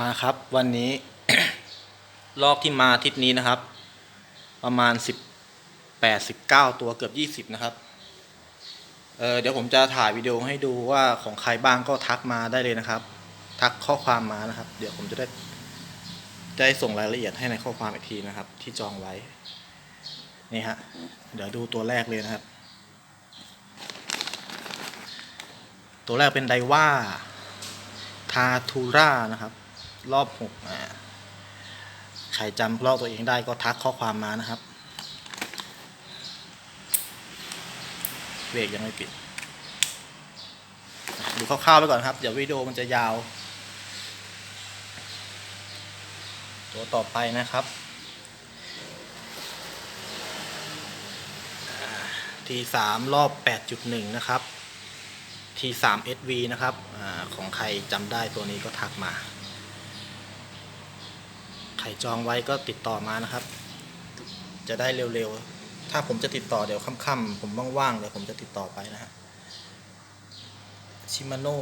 มาครับวันนี้ ลอกที่มาทิศนี้นะครับ ประมาณสิบแปดสิบเก้าตัวเกือบยี่สิบนะครับเเดี๋ยวผมจะถ่ายวิดีโอให้ดูว่าของใครบ้างก็ทักมาได้เลยนะครับ ทักข้อความมานะครับ เดี๋ยวผมจะได้จะได้ส่งรายละเอียดให้ในข้อความอีกทีนะครับ ที่จองไว้ นี่ฮะเดี๋ยวดูตัวแรกเลยนะครับ ตัวแรกเป็นไดว่าทาทูร่านะครับ รอบหกใครจำรอบตัวเองได้ก็ทักข้อความมานะครับเบรกยังไม่ปิด ดูคร่าวๆไปก่อนครับ เดี๋ยววิดีโอมันจะยาว ตัวต่อไปนะครับ ทีสามรอบ 8.1 นะครับ T3 SV นะครับอของใครจำได้ตัวนี้ก็ทักมา ใครจองไว้ก็ติดต่อมานะครับ จะได้เร็วๆ ถ้าผมจะติดต่อเดี๋ยวค่ำๆผมว่างๆเดี๋ยวผมจะติดต่อไปนะฮะชิมาโน่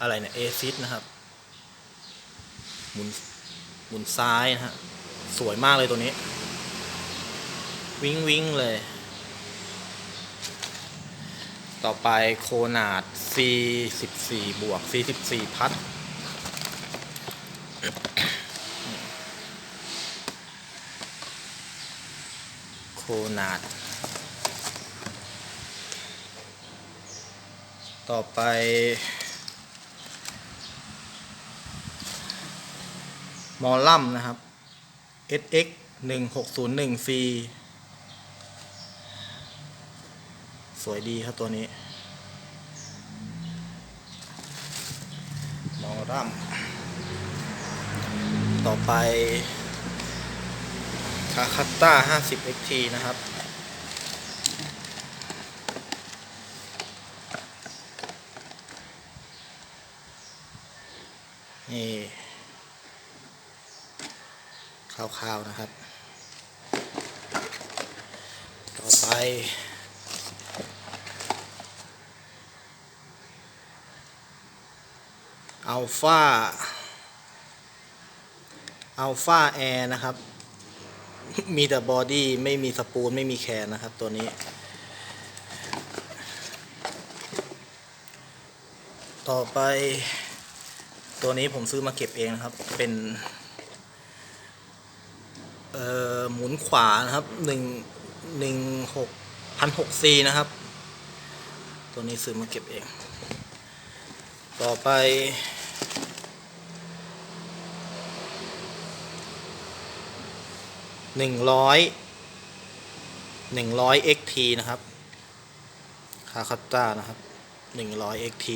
อะไรเนี่ยเอซิสนะครับ หมุนหมุนซ้ายนะฮะ สวยมากเลยตัวนี้ วิงวิงเลย ต่อไปโคนาด C 14 บวก C 14 พัด โคนาด ต่อไป มอลลัมนะครับ SX 1601 C สวยดีครับตัวนี้ มอรัมต่อไปคาคัตต้า 50 XT นะครับ นี่คร่าวๆนะครับ ต่อไป อัลฟาอัลฟาแอร์นะครับ มีแต่บอดี้ไม่มีสปูลไม่มีแขนนะครับตัวนี้ ต่อไปตัวนี้ผมซื้อมาเก็บเองนะครับ เป็นเอ่อหมุนขวานะครับหนึ่งหนึ่งหกพันหกซีนะครับ ตัวนี้ซื้อมาเก็บเอง ต่อไป หนึ่งร้อยหนึ่งร้อย xt นะครับ คาคัตตานะครับหนึ่งร้อย xt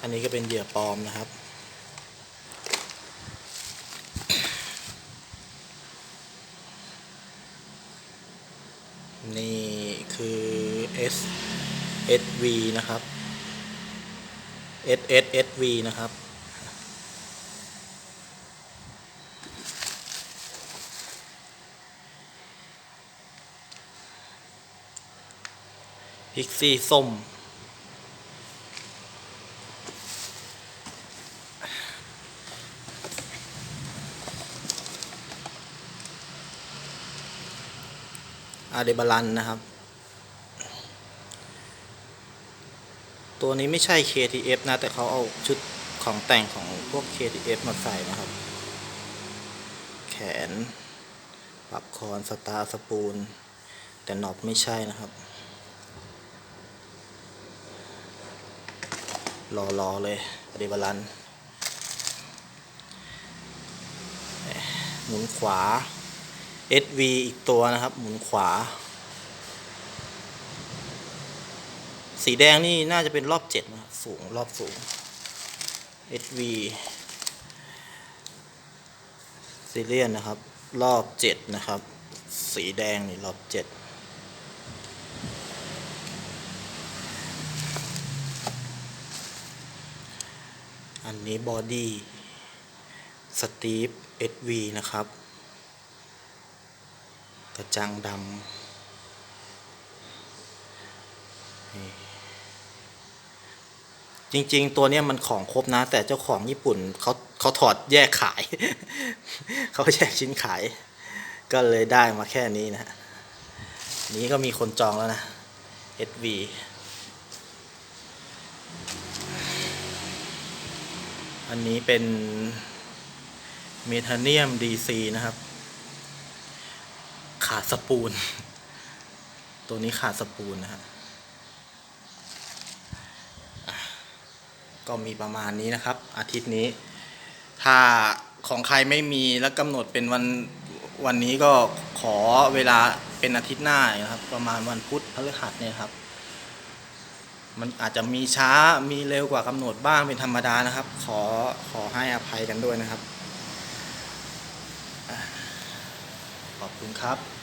อันนี้ก็เป็นเหยื่อปลอมนะครับนี่คือ S SV นะครับ S S S V นะครับ พิกซี่ส้ม อาเดบาลันนะครับ ตัวนี้ไม่ใช่ KTF นะ แต่เขาเอาชุดของแต่งของพวก KTF มาใส่นะครับ แขน ปรับคอนสตาร์สปูลแต่น็อตไม่ใช่นะครับรอรอเลยอะเดบาลันหมุนขวา SV อีกตัวนะครับ หมุนขวา สีแดงนี่น่าจะเป็นรอบเจ็ดนะสูงรอบสูง SV ซีเรียนนะครับ รอบเจ็ดนะครับ สีแดงนี่รอบเจ็ดอันนี้บอดี้สตีฟ SV นะครับ กระจังดำนี่ จริง ๆ ตัวเนี้ยมันของครบนะ แต่เจ้าของญี่ปุ่นเขาเขาถอดแยกขาย เขาแยกชิ้นขาย ก็เลยได้มาแค่นี้นะฮะนี้ก็มีคนจองแล้วนะ SV อันนี้เป็นเมทาเนียม DC นะครับ ขาดสปูลตัวนี้ขาดสปูลนะฮะอะ ก็มีประมาณนี้นะครับ อาทิตย์นี้ ถ้าของใครไม่มีแล้วกำหนดเป็นวันวันนี้ก็ขอเวลาเป็นอาทิตย์หน้านะครับ ประมาณวันพุธพฤหัสเนี่ยครับ มันอาจจะมีช้ามีเร็วกว่ากำหนดบ้างเป็นธรรมดานะครับ ขอขอให้อภัยกันด้วยนะครับ ขอบคุณครับ